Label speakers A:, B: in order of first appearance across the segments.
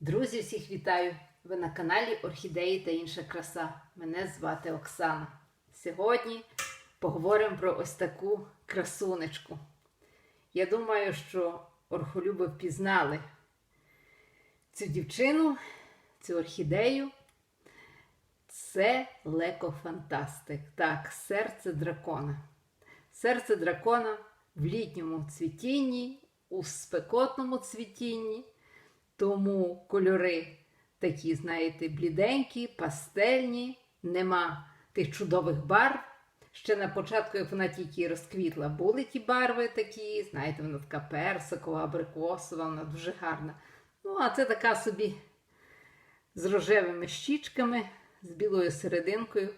A: Друзі, всіх вітаю! Ви на каналі Орхідеї та інша краса. Мене звати Оксана. Сьогодні поговоримо про ось таку красунечку. Я думаю, що орхолюби впізнали цю дівчину, цю орхідею. Це лекофантастик. Так, серце дракона. Серце дракона в літньому цвітінні, у спекотному цвітінні. Тому кольори такі, знаєте, бліденькі, пастельні, нема тих чудових барв. Ще на початку, як вона тільки розквітла, були ті барви такі, знаєте, вона така персикова, абрикосова, вона дуже гарна. Ну, а це така собі з рожевими щічками, з білою серединкою.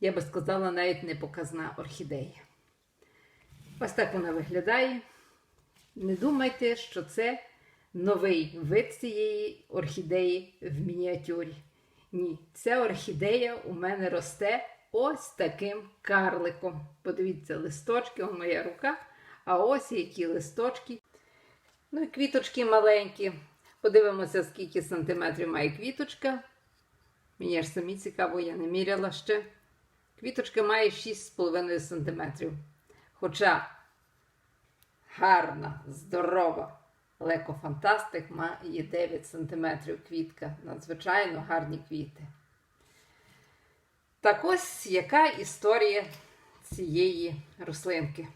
A: Я би сказала, навіть непоказна орхідея. Ось так вона виглядає. Не думайте, що це новий вид цієї орхідеї в мініатюрі. Ні, ця орхідея у мене росте ось таким карликом. Подивіться, листочки, ось моя рука, а ось які листочки. Ну і квіточки маленькі. Подивимося, скільки сантиметрів має квіточка. Мені ж самі цікаво, я не міряла ще. Квіточка має 6,5 см. Хоча гарна, здорова. Лекофантастик має 9 см квітка. Надзвичайно гарні квіти. Так ось яка історія цієї рослинки.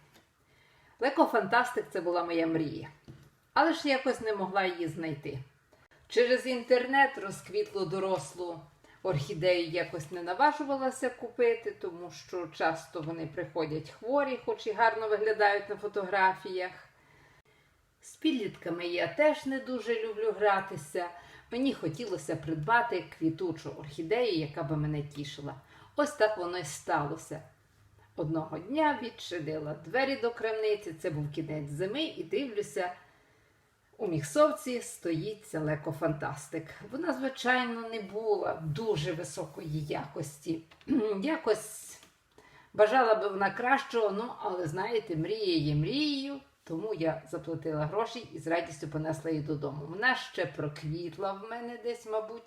A: Лекофантастик це була моя мрія. Але ж якось не могла її знайти. Через інтернет розквітлу дорослу орхідею якось не наважувалася купити, тому що часто вони приходять хворі, хоч і гарно виглядають на фотографіях. З підлітками я теж не дуже люблю гратися. Мені хотілося придбати квітучу орхідею, яка би мене тішила. Ось так воно й сталося. Одного дня відчинила двері до крамниці, це був кінець зими, і дивлюся, у міксовці стоїть ця лекофантастик. Вона, звичайно, не була дуже високої якості. Якось бажала би вона кращого, ну, але знаєте, мрія є мрією. Тому я заплатила гроші і з радістю понесла її додому. Вона ще проквітла в мене десь, мабуть,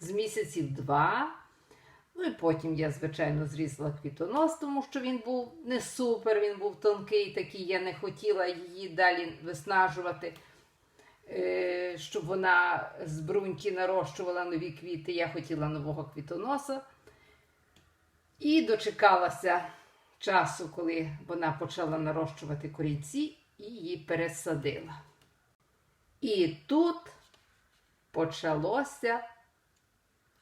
A: з місяців два. Ну і потім я, звичайно, зрізала квітонос, тому що він був не супер, він був тонкий, такий, я не хотіла її далі виснажувати, е, щоб вона з бруньки нарощувала нові квіти. Я хотіла нового квітоноса. І дочекалася часу, коли вона почала нарощувати корінці і її пересадила. І тут почалося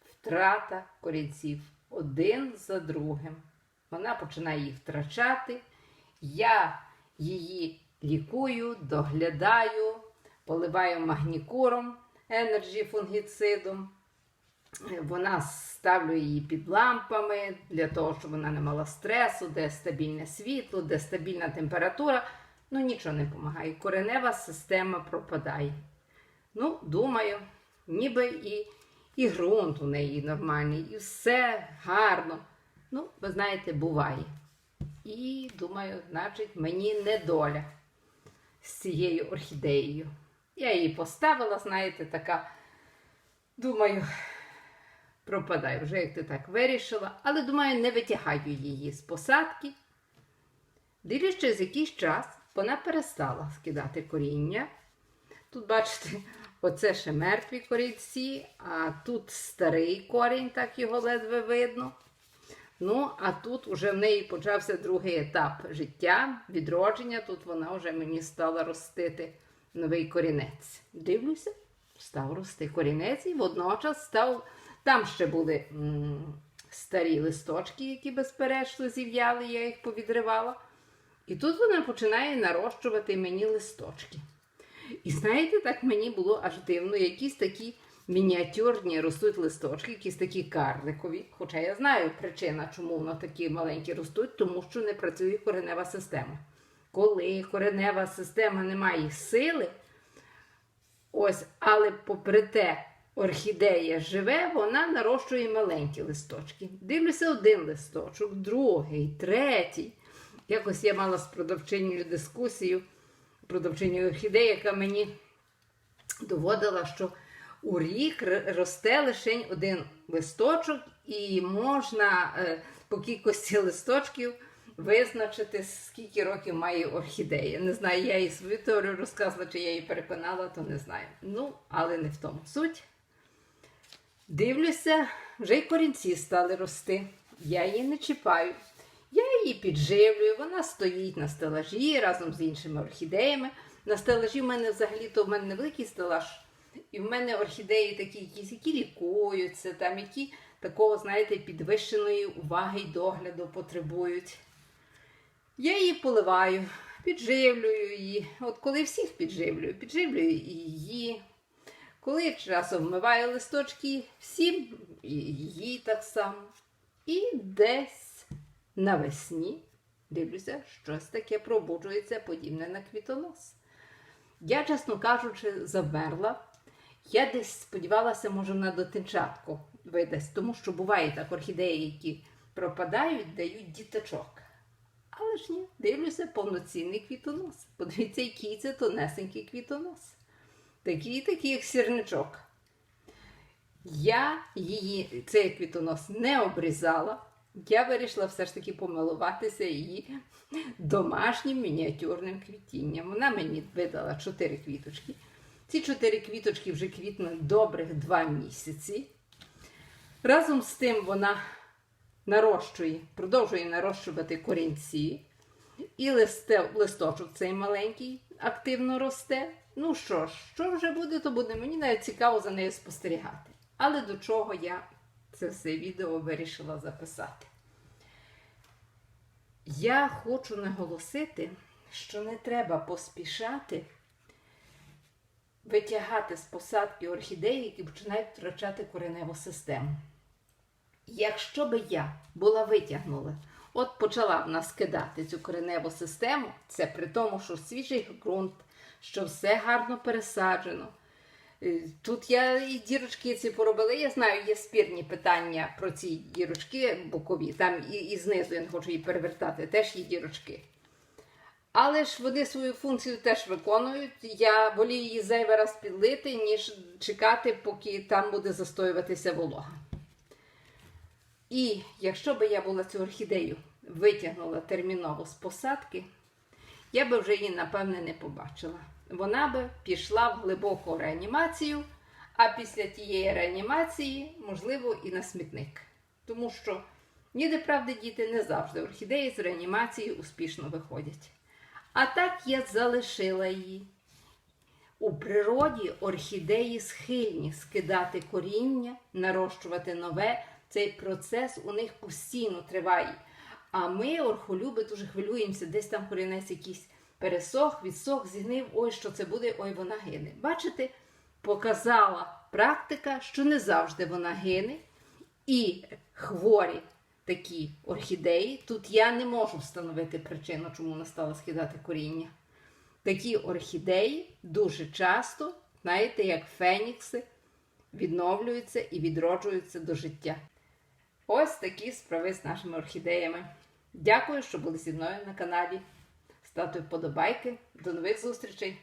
A: втрата корінців один за другим. Вона починає їх втрачати. Я її лікую, доглядаю, поливаю магнікуром, енерджі фунгіцидом. Вона ставлю її під лампами для того, щоб вона не мала стресу, де стабільне світло, де стабільна температура. Ну, нічого не допомагає. Коренева система пропадає. Ну, думаю, ніби і, і ґрунт у неї нормальний, і все гарно. Ну, ви знаєте, буває. І думаю, значить, мені недоля з цією орхідеєю. Я її поставила, знаєте, така, думаю, пропадає вже, як ти так вирішила. Але думаю, не витягаю її з посадки. Через якийсь час вона перестала скидати коріння. Тут, бачите, оце ще мертві корінці, а тут старий корінь, так його ледве видно. Ну, а тут вже в неї почався другий етап життя, відродження. Тут вона вже мені стала ростити новий корінець. Дивлюся, став рости корінець і водночас став. Там ще були м- старі листочки, які, безперечно, зів'яли, я їх повідривала. І тут вона починає нарощувати мені листочки. І знаєте, так мені було аж дивно, якісь такі мініатюрні ростуть листочки, якісь такі карликові. Хоча я знаю причина, чому воно такі маленькі ростуть, тому що не працює коренева система. Коли коренева система не має сили, ось, але попри те, орхідея живе, вона нарощує маленькі листочки. Дивлюся один листочок, другий, третій. Якось я мала з продавчиною дискусію, продавчиною орхідеї, яка мені доводила, що у рік росте лише один листочок, і можна е, по кількості листочків визначити, скільки років має орхідея. Не знаю, я їй свою теорію розказувала, чи я її переконала, то не знаю. Ну, але не в тому суть. Дивлюся, вже й корінці стали рости. Я її не чіпаю. Я її підживлюю, вона стоїть на стелажі разом з іншими орхідеями. На стелажі в мене взагалі-то в мене невеликий стелаж. І в мене орхідеї такі, якісь, які лікуються, там, які такого, знаєте, підвищеної уваги й догляду потребують. Я її поливаю, підживлюю її. От коли всіх підживлюю, підживлюю і її. Коли часом вмиваю листочки всім, і її так само. І десь навесні дивлюся, щось таке пробуджується подібне на квітонос. Я, чесно кажучи, замерла. Я десь сподівалася, може, на дотинчатку видасть, тому що буває так орхідеї, які пропадають, дають діточок. Але ж ні, дивлюся, повноцінний квітонос. Подивіться, який це тонесенький квітонос. Такий, такий, як сірничок. Я її, цей квітонос не обрізала. Я вирішила все ж таки помилуватися її домашнім мініатюрним квітінням. Вона мені видала чотири квіточки. Ці чотири квіточки вже квітнуть добрих два місяці. Разом з тим вона нарощує, продовжує нарощувати корінці. І листе, листочок цей маленький активно росте. Ну що ж, що вже буде, то буде. Мені навіть цікаво за нею спостерігати. Але до чого я це все відео вирішила записати? Я хочу наголосити, що не треба поспішати витягати з посадки орхідеї, які починають втрачати кореневу систему. Якщо би я була витягнула, от почала в нас кидати цю кореневу систему, це при тому, що свіжий ґрунт, що все гарно пересаджено. Е, Тут я і дірочки ці поробила. Я знаю, є спірні питання про ці дірочки бокові. Там і, і знизу я не хочу її перевертати, теж є дірочки. Але ж вони свою функцію теж виконують. Я волію її зайвий раз підлити, ніж чекати, поки там буде застоюватися волога. І якщо би я була цю орхідею витягнула терміново з посадки, я би вже її, напевне, не побачила. Вона би пішла в глибоку реанімацію, а після тієї реанімації, можливо, і на смітник. Тому що, ніде правди діти, не завжди орхідеї з реанімації успішно виходять. А так я залишила її. У природі орхідеї схильні скидати коріння, нарощувати нове. Цей процес у них постійно триває. А ми, орхолюби, дуже хвилюємося, десь там корінець якийсь пересох, відсох, зігнив, ой, що це буде, ой, вона гине. Бачите, показала практика, що не завжди вона гине. І хворі такі орхідеї, тут я не можу встановити причину, чому вона стала скидати коріння. Такі орхідеї дуже часто, знаєте, як фенікси, відновлюються і відроджуються до життя. Ось такі справи з нашими орхідеями. Дякую, що були зі мною на каналі. Ставте вподобайки. До нових зустрічей!